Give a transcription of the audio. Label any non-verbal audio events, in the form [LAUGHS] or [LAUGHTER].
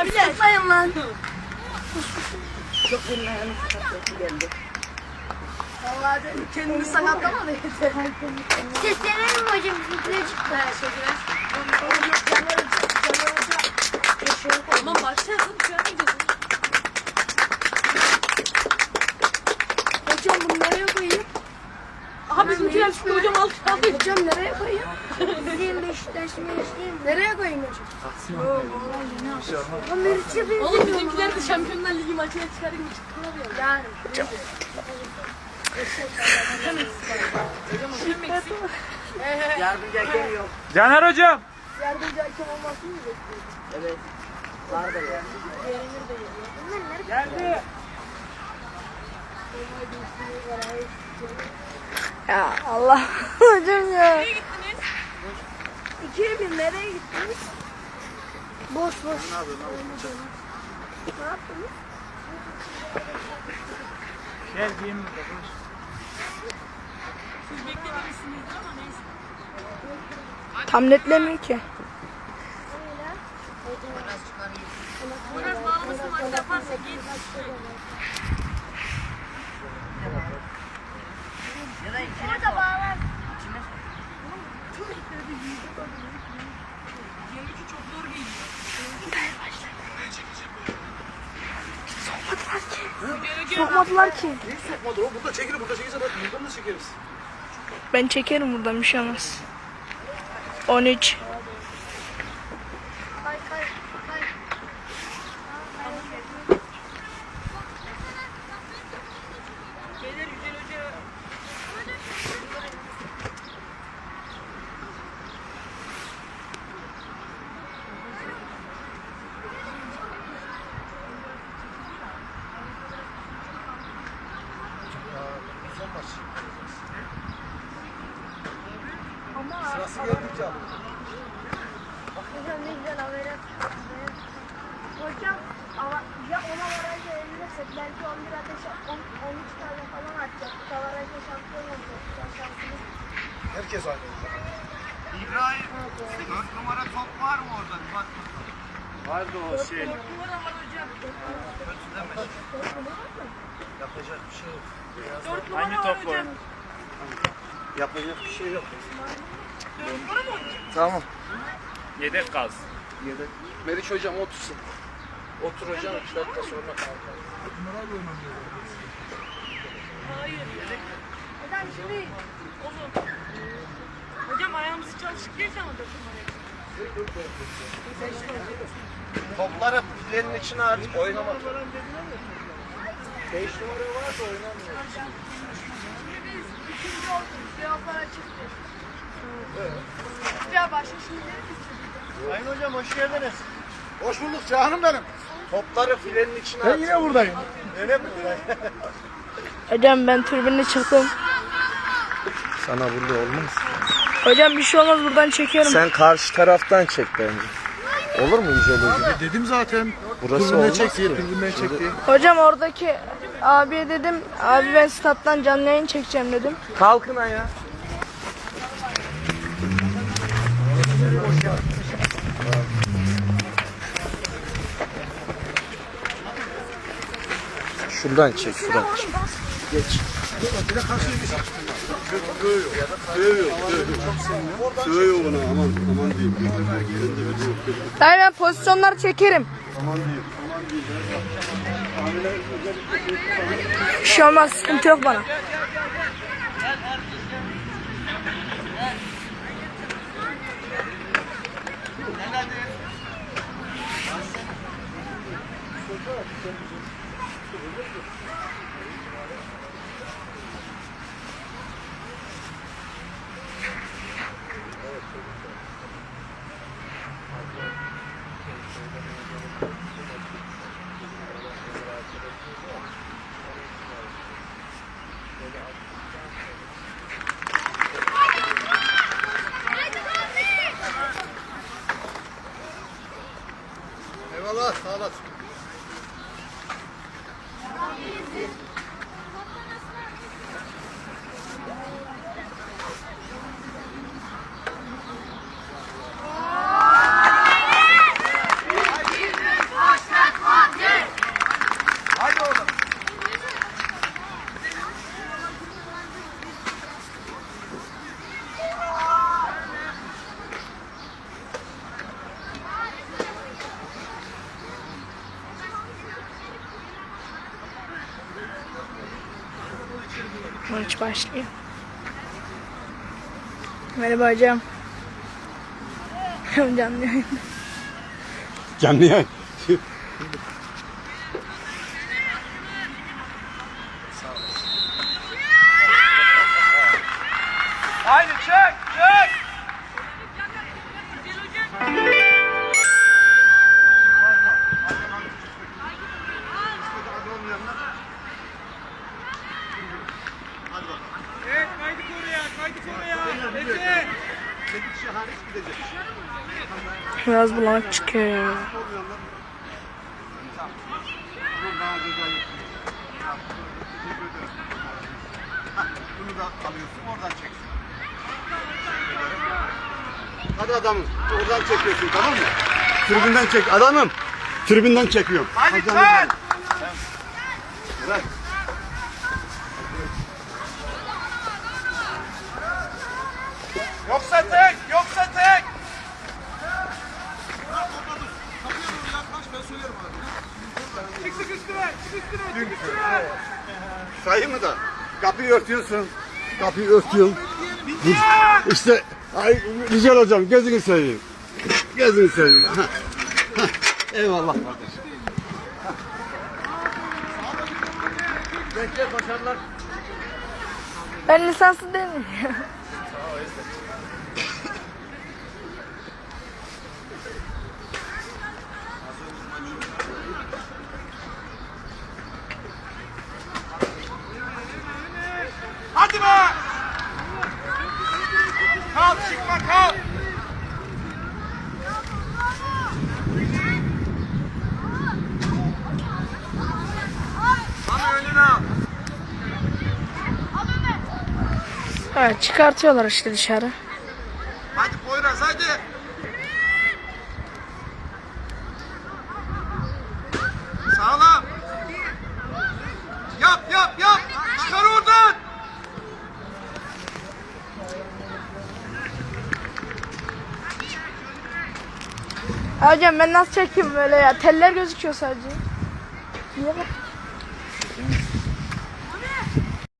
Abi sıkmayın lan. Çok benim ayağım sakatlığı geldi. Vallahi de kendini sakatlamadı yeter. Seslenelim hocam? Bizimkiler çıktı. Aman başlayalım. Şey yapmayacağız. Hocam bunu nereye koyayım? Bizimkiler çıktı hocam al. Al. Hocam nereye koyayım? Bizim Beşiktaş Beşiktaş. Nereye koyayım hocam? Ama Meriç'e bir Oğlum bizimkiler de Şampiyonlar Ligi maçına çıkarayım mı çıkmıyor ya. yani. Yardımcı hakem yok. Caner hocam. Yardımcı hakem olmasın mı bekliyorsun? Evet. Var da ya. Geldi. Ya Allah [LAUGHS] hocam ya. Nereye gittiniz? İkiye bir nereye gittiniz? Boş boş. Ne yaptınız? Gel giyim. Siz beklememişsinizdir ama neyse. Tam netlemiyor ki. Biraz bağlamasını maçta yaparsak git. Ya da bağlar. içine çok zor geliyor. Sokmadılar ki. Niye sokmadı o? Burada çekilir, burada çekilse bak buradan da çekeriz. Ben çekerim buradan bir şey olmaz. 13. Beyler Hocam ne güzel haber Hocam ama ya ona varaj verilirse belki 11 ateş 10, 13 tane falan atacak. Kavarajda şampiyon olacak. Şansımız. Herkes aynı. İbrahim, 4 numara top var mı orada? Bir bak. Vardı o şey. numara var hocam. Yapacak bir şey yok. Dört numara Hangi var topla hocam. Yapacak bir şey yok. Dört numara mı hocam? Tamam. Yedek kaz. Yedek. Meriç hocam otursun. Otur hocam 2 dakika sonra kalkar. Hayır ya. Hocam şimdi oğlum. Hocam ayağımızı çalıştırırsan o dört numaraya. Topları filenin içine artık oynamak. 5 numara varsa oynamıyor. Şimdi biz ikinci olduk. Cevaplara çıktı. Ya başka şeyleri Sayın hocam hoş geldiniz. Hoş bulduk canım benim. Topları filenin içine Ben yine buradayım. Öyle mi? Hocam ben türbinle çıktım. Sana burada olmaz. Hocam bir şey olmaz buradan çekiyorum. Sen karşı taraftan çek bence. Olur mu Hocam? dedim zaten. Burası olmaz çek diye, tribünden çek diye. Hocam oradaki abiye dedim abi ben stat'tan canlı yayın çekeceğim dedim. Kalkın ayağa. Şuradan çek, şuradan çek. Geç. Aman aman diyeyim. Ben pozisyonlar çekerim. Bir şey olmaz sıkıntı yok bana. Eyvallah, sağ olasın. Maç başlıyor. Merhaba hocam. [LAUGHS] Canlı yayın. Canlı yayın. Haydi çek çek. Biraz bulanık çıkıyor. Bunu da alıyorsun oradan çeksin. Hadi adamım oradan çekiyorsun tamam mı? Tribünden çek adamım. Tribünden çekiyorum. Benim. çek. Bırak. Yoksa tek yoksa tek. Çık sık üstüne çık üstüne çık üstüne. Sayı mı da? Kapıyı örtüyorsun. Kapıyı örtüyorsun. İşte ay Rical hocam gözünü seveyim. Gözünü seveyim. Eyvallah kardeşim. Bekle başarılar. Ben lisanslı değil miyim? [LAUGHS] Hadi be. Kalk çıkma kalk. Tam önüne al. Evet çıkartıyorlar işte dışarı. Hadi Poyraz hadi. Sağlam. Yap yap yap. Çıkar oradan. Hocam ben nasıl çekeyim böyle ya? Teller gözüküyor sadece. Niye bak?